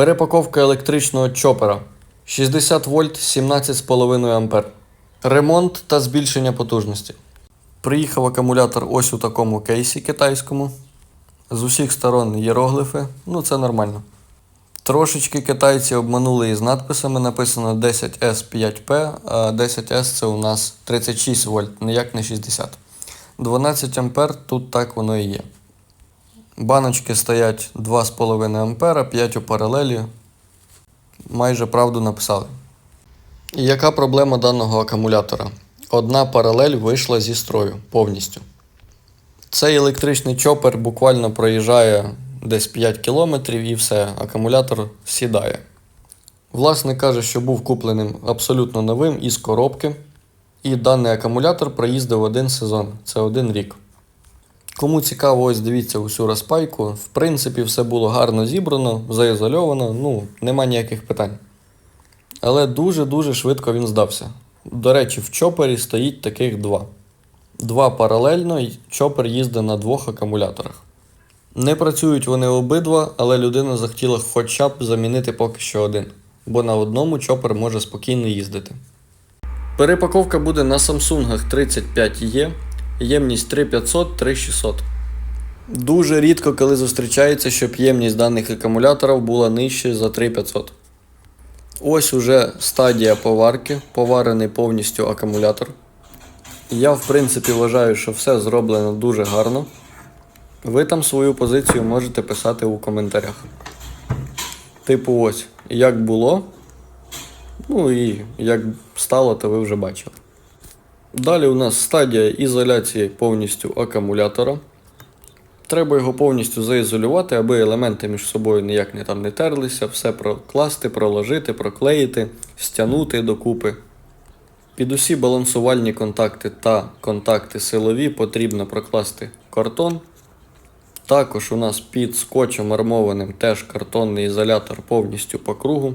Перепаковка електричного чопера 60 вольт 17,5 ампер. Ремонт та збільшення потужності. Приїхав акумулятор ось у такому кейсі китайському. З усіх сторон єроглифи, ну це нормально. Трошечки китайці обманули із надписами, написано 10S5P, а 10S це у нас 36 вольт, ніяк не 60. 12 ампер тут так воно і є. Баночки стоять 2,5 ампера, 5 у паралелі. Майже правду написали. І яка проблема даного акумулятора? Одна паралель вийшла зі строю повністю. Цей електричний чопер буквально проїжджає десь 5 км і все, акумулятор сідає. Власник каже, що був купленим абсолютно новим із коробки, і даний акумулятор проїздив один сезон, це один рік. Кому цікаво, ось дивіться усю розпайку. В принципі, все було гарно зібрано, заізольовано, ну, нема ніяких питань. Але дуже-дуже швидко він здався. До речі, в чопері стоїть таких два. Два паралельно, і чопер їздить на двох акумуляторах. Не працюють вони обидва, але людина захотіла хоча б замінити поки що один, бо на одному чопер може спокійно їздити. Перепаковка буде на Samsung 35E, ємність 3500-3600. Дуже рідко, коли зустрічається, щоб ємність даних акумуляторів була нижче за 3500. Ось уже стадія поварки, поварений повністю акумулятор. Я, в принципі, вважаю, що все зроблено дуже гарно. Ви там свою позицію можете писати у коментарях. Типу, ось, як було. Ну і як стало, то ви вже бачили. Далі у нас стадія ізоляції повністю акумулятора. Треба його повністю заізолювати, аби елементи між собою ніяк не там не терлися, все прокласти, проложити, проклеїти, стягнути докупи. Під усі балансувальні контакти та контакти силові потрібно прокласти картон. Також у нас під скотчем армованим теж картонний ізолятор повністю по кругу.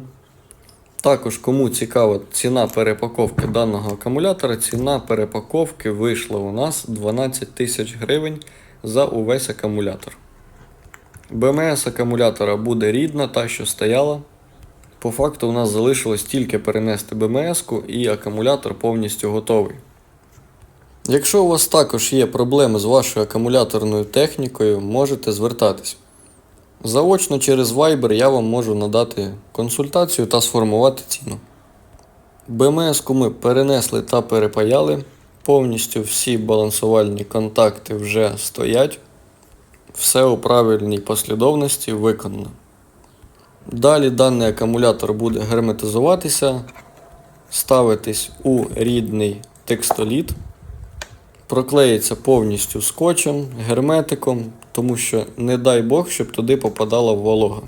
Також, кому цікава ціна перепаковки даного акумулятора, ціна перепаковки вийшла у нас 12 тисяч гривень за увесь акумулятор. БМС акумулятора буде рідна, та що стояла. По факту у нас залишилось тільки перенести БМС-ку і акумулятор повністю готовий. Якщо у вас також є проблеми з вашою акумуляторною технікою, можете звертатись. Заочно через Viber я вам можу надати консультацію та сформувати ціну. БМС-ку ми перенесли та перепаяли. Повністю всі балансувальні контакти вже стоять. Все у правильній послідовності виконано. Далі даний акумулятор буде герметизуватися, ставитись у рідний текстоліт, проклеїться повністю скотчем, герметиком, тому що не дай Бог, щоб туди попадала волога.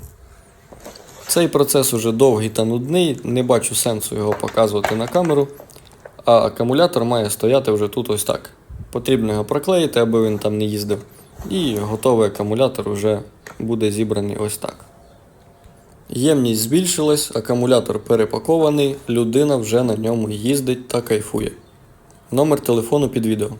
Цей процес уже довгий та нудний, не бачу сенсу його показувати на камеру, а акумулятор має стояти вже тут ось так. Потрібно його проклеїти, аби він там не їздив. І готовий акумулятор вже буде зібраний ось так. Ємність збільшилась, акумулятор перепакований, людина вже на ньому їздить та кайфує. Номер телефону під відео.